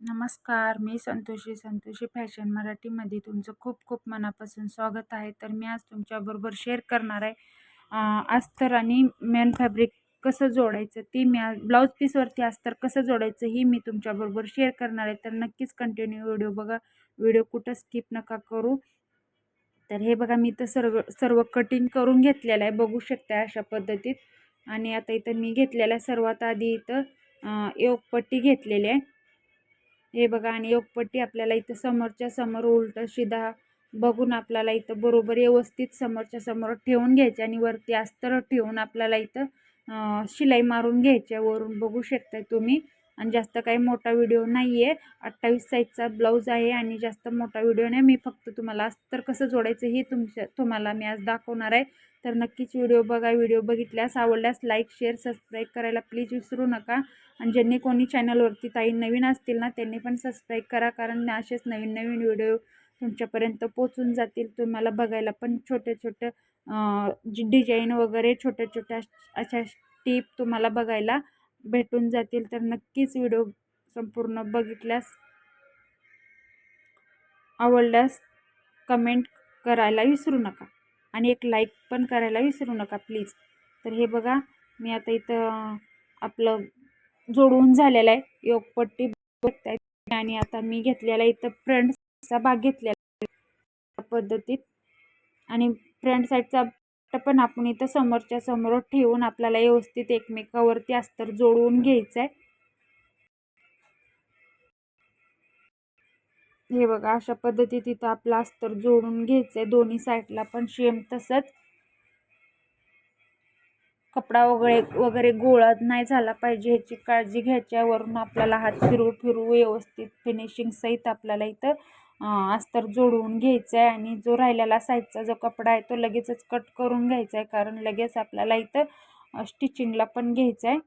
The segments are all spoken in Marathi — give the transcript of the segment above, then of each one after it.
नमस्कार मी संतोषी संतोषी फॅशन मराठीमध्ये तुमचं खूप खूप मनापासून स्वागत आहे. तर मी आज तुमच्याबरोबर शेअर करणार आहे अस्तर आणि मॅन फॅब्रिक कसं जोडायचं ती मी आज ब्लाऊज पीसवरती अस्तर कसं जोडायचं ही मी तुमच्याबरोबर शेअर करणार आहे. तर नक्कीच कंटिन्यू व्हिडिओ बघा. व्हिडिओ कुठं स्किप नका करू. तर हे बघा मी तर सर्व सर्व कटिंग करून घेतलेलं आहे. बघू शकता अशा पद्धतीत. आणि आता इथं मी घेतलेलं आहे सर्वात आधी इथं योगपट्टी घेतलेली आहे. हे बघा आणि योगपट्टी आपल्याला इथं समोरच्या समोर उलटं शिधा बघून आपल्याला इथं बरोबर व्यवस्थित समोरच्या समोर ठेवून घ्यायचे आणि वरती अस्तर ठेवून आपल्याला इथं शिलाई मारून घ्यायच्या वरून बघू शकताय तुम्ही. आणि जास्त काही मोठा व्हिडिओ नाही आहे अठ्ठावीस साईजचा ब्लाऊज आहे आणि जास्त मोठा व्हिडिओ नाही. मी फक्त तुम्हाला अस्तर कसं जोडायचं हे तुमच्या तुम्हाला मी आज दाखवणार आहे. तर नक्कीच व्हिडिओ बघा. व्हिडिओ बघितल्यास आवडल्यास लाईक शेअर सबस्क्राईब करायला प्लीज विसरू नका. आणि ज्यांनी कोणी चॅनलवरती ताई नवीन असतील ना त्यांनी पण सबस्क्राईब करा. कारण असेच नवीन नवीन व्हिडिओ तुमच्यापर्यंत पोचून जातील. तुम्हाला बघायला पण छोटे छोटे जी डिझाईन वगैरे छोट्या छोट्या अशा टीप तुम्हाला बघायला भेटून जातील तर नक्कीच व्हिडिओ संपूर्ण बघितल्यास आवडल्यास कमेंट करायला विसरू नका आणि एक लाईक पण करायला विसरू नका प्लीज. तर हे बघा मी आता इथं आपलं जोडून झालेलं आहे. योगपट्टी बघताय आणि आता मी घेतलेला इथं फ्रंटचा भाग घेतलेला पद्धतीत आणि फ्रंट साईडचा पण आपण इथं समोरच्या समोर ठेवून आपल्याला व्यवस्थित एकमेकावरती अस्तर जोडवून घ्यायचं आहे हे बघा अशा पद्धतीत इथं आपला अस्तर जोडून घ्यायचं आहे दोन्ही साईडला पण शेम तसंच. कपडा वगैरे वगैरे गोळा नाही झाला पाहिजे ह्याची काळजी घ्यायच्यावरून आपल्याला हात फिरू फिरू व्यवस्थित फिनिशिंग सहित आपल्याला इथं अस्तर जोडवून घ्यायचं आहे आणि जो राहिलेला साईजचा जो कपडा आहे तो लगेचच कट करून घ्यायचा आहे कारण लगेच आपल्याला इथं स्टिचिंगला पण घ्यायचं आहे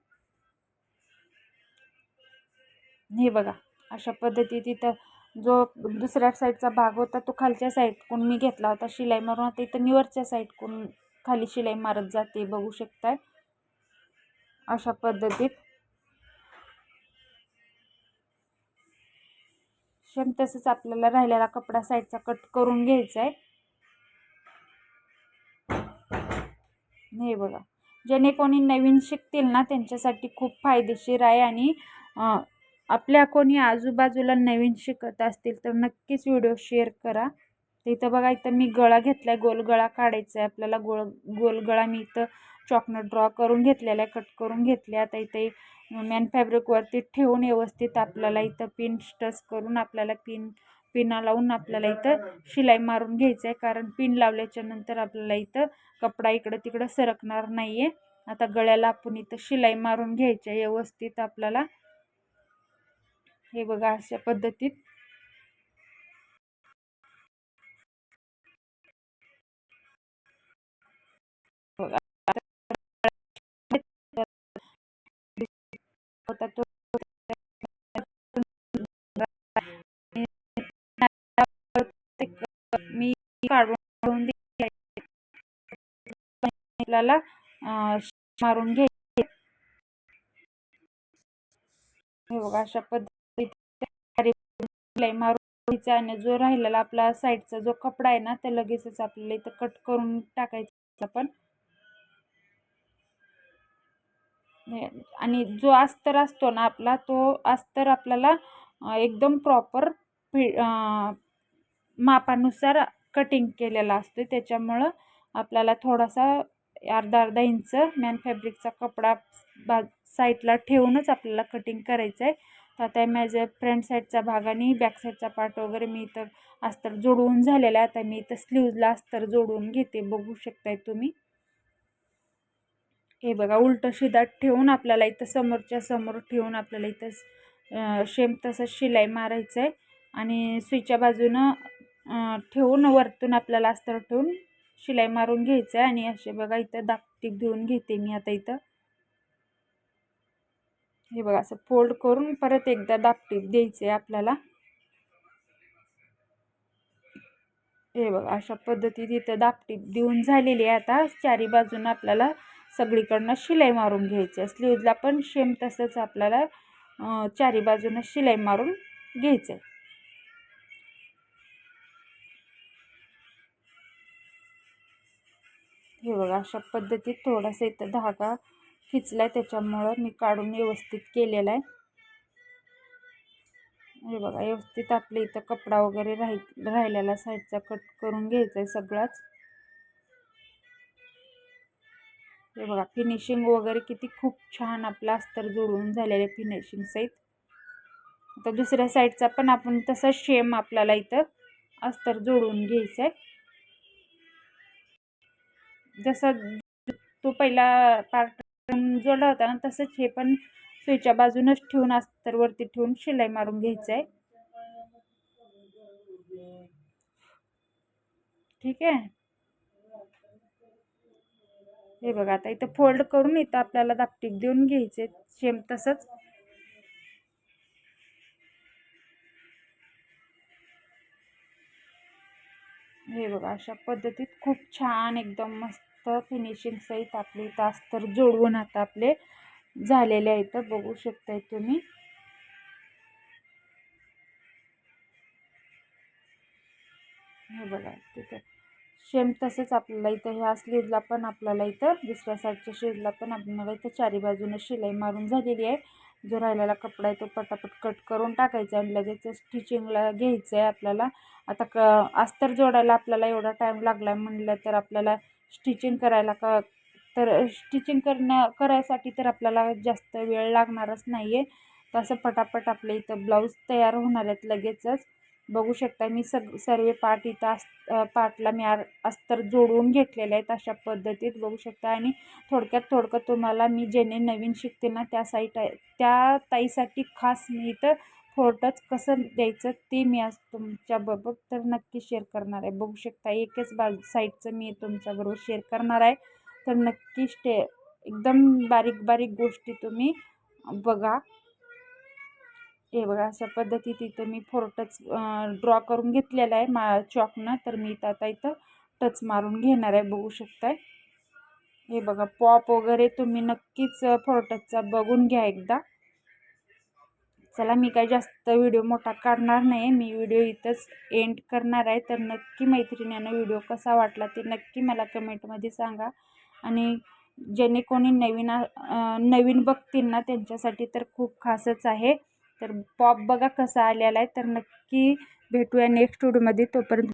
हे बघा अशा पद्धतीत इथं जो दुसऱ्या साईडचा भाग होता तो खालच्या साईडकडून मी घेतला होता. शिलाई मारून आता इथं निवरच्या साईडकडून खाली शिलाई मारत जाते बघू शकताय. अशा पद्धतीत. सेम तसंच आपल्याला राहिलेला कपडा साईडचा कट करून घ्यायचा आहे हे बघा. ज्याने कोणी नवीन शिकतील ना त्यांच्यासाठी खूप फायदेशीर आहे आणि आपल्या कोणी आजूबाजूला नवीन शिकत असतील तर नक्कीच व्हिडिओ शेअर करा. तर इथं बघा इथं मी गळा घेतला आहे गोल गळा काढायचा आहे आपल्याला गोळ गोल गळा मी इथं चॉकनं ड्रॉ करून घेतलेला आहे कट करून घेतल्या. आता इथे मॅन फॅब्रिकवरती ठेवून व्यवस्थित आपल्याला इथं पिन स्टच करून आपल्याला पिन पिना लावून आपल्याला इथं शिलाई मारून घ्यायचं आहे कारण पिन लावल्याच्या नंतर आपल्याला इथं कपडा इकडं तिकडं सरकणार नाही आहे आता गळ्याला आपण इथं शिलाई मारून घ्यायची आहे व्यवस्थित आपल्याला हे बघा अशा पद्धतीत. बघा काढून आपल्याला मारून घे. बघा अशा पद्धतीने मारून आणि जो राहिलेला आपला साईडचा जो कपडा आहे ना ते लगेचच आपल्याला इथं कट करून टाकायचा आपण आणि जो अस्तर असतो ना आपला तो अस्तर आपल्याला एकदम प्रॉपर मापानुसार कटिंग केलेला असतो. त्याच्यामुळं आपल्याला थोडासा अर्धा अर्धा इंच मॅन फॅब्रिकचा कपडा बा साईडला ठेवूनच आपल्याला कटिंग करायचं आहे तर आता माझ्या फ्रंट साईडचा भाग आणि बॅक साईडचा पार्ट वगैरे मी इथं अस्तर जोडवून झालेला आहे. आता मी इथं स्लीवला अस्तर जोडवून घेते. बघू शकताय तुम्ही. हे बघा उलटं शिदात ठेवून आपल्याला इथं समोरच्या समोर ठेवून आपल्याला इथं शेम तसं शिलाई मारायचं आहे आणि सुईच्या बाजूनं ठेवून वरतून आपल्याला अस्तर ठेवून शिलाई मारून घ्यायचं आहे आणि असे बघा इथं दापटीप देऊन घेते मी आता इथं. हे बघा असं फोल्ड करून परत एकदा दापटीप द्यायचं आहे आपल्याला. हे बघा अशा पद्धतीत इथं दापटीप देऊन झालेली आहे आता. चारी बाजूनं आपल्याला सगळीकडनं शिलाई मारून घ्यायची आहे स्लीवला पण शेम तसंच आपल्याला चारी बाजूनं शिलाई मारून घ्यायचं आहे हे बघा अशा पद्धतीत थोडासा इथं धागा खिचला आहे त्याच्यामुळं मी काढून व्यवस्थित केलेला आहे. हे बघा व्यवस्थित आपल्या इथं कपडा वगैरे राहि राहिलेला साईडचा कट करून घ्यायचा आहे सगळाच. हे बघा फिनिशिंग वगैरे किती खूप छान आपला अस्तर जोडून झालेले फिनिशिंग सहित. आता दुसऱ्या साईडचा पण आपण तसा शेम आपल्याला इथं अस्तर जोडून घ्यायचं आहे जसं तो पहिला पार्ट जोडला होता ना तसंच हे पण सुईच्या बाजूनच ठेवून अस्तर वरती ठेवून शिलाई मारून घ्यायचं आहे ठीक आहे? हे बघा आता इथं फोल्ड करून इथं आपल्याला दापटीक देऊन घ्यायचे सेम तसंच. हे बघा अशा पद्धतीत खूप छान एकदम मस्त फिनिशिंग सहित आपले तास तर जोडवून आता आपले झालेले आहेत. बघू शकताय तुम्ही. हे बघा तिथं सेम तसंच आपल्याला इथं ह्या स्लीवला पण आपल्याला इथं दुसऱ्या साईडच्या शेजला पण आपल्याला इथं चारी बाजूने शिलाई मारून झालेली आहे. जो राहिलेला कपडा आहे तो पटापट कट करून टाकायचा आणि लगेच स्टिचिंगला घ्यायचं आहे आपल्याला. आता क अस्तर जोडायला आपल्याला एवढा टाईम लागला म्हणलं तर आपल्याला स्टिचिंग करायला का तर स्टिचिंग करणं करायसाठी तर आपल्याला जास्त वेळ लागणारच नाही आहे तसं पटापट आपल्या इथं ब्लाऊज तयार होणार आहेत लगेचच. बघू शकता मी सग सर्व पार्ट इथं अस पार्टला मी आर अस्तर जोडून घेतलेले आहेत अशा पद्धतीत बघू शकता आणि थोडक्यात थोडकं तुम्हाला मी जेणे नवीन शिकते ना त्या साईट आहे त्या ताईसाठी खास मी इथं फोटोच कसं द्यायचं ते मी आज तुमच्याबरोबर तर नक्की शेअर करणार आहे. बघू शकता एकच बाजू साईडचं मी तुमच्याबरोबर शेअर करणार आहे. तर नक्की स्टे एकदम बारीक बारीक गोष्टी तुम्ही बघा. हे बघा अशा पद्धतीत इथं मी फोर टच ड्रॉ करून घेतलेला आहे मा चॉकनं. तर मी इथं आता इथं टच मारून घेणार आहे बघू शकताय. हे बघा पॉप वगैरे तुम्ही नक्कीच फोर टचचा बघून घ्या एकदा. चला मी काही जास्त व्हिडिओ मोठा काढणार नाही मी व्हिडिओ इथंच एंड करणार आहे. तर नक्की मैत्रिणीनं व्हिडिओ कसा वाटला ते नक्की मला कमेंटमध्ये सांगा. आणि ज्याने कोणी नवीन नवीन बघतील ना त्यांच्यासाठी तर खूप खासच आहे. तर पॉप बघा कसा आलेला आहे. तर नक्की भेटूया नेक्स्ट व्हिडिओमध्ये तोपर्यंत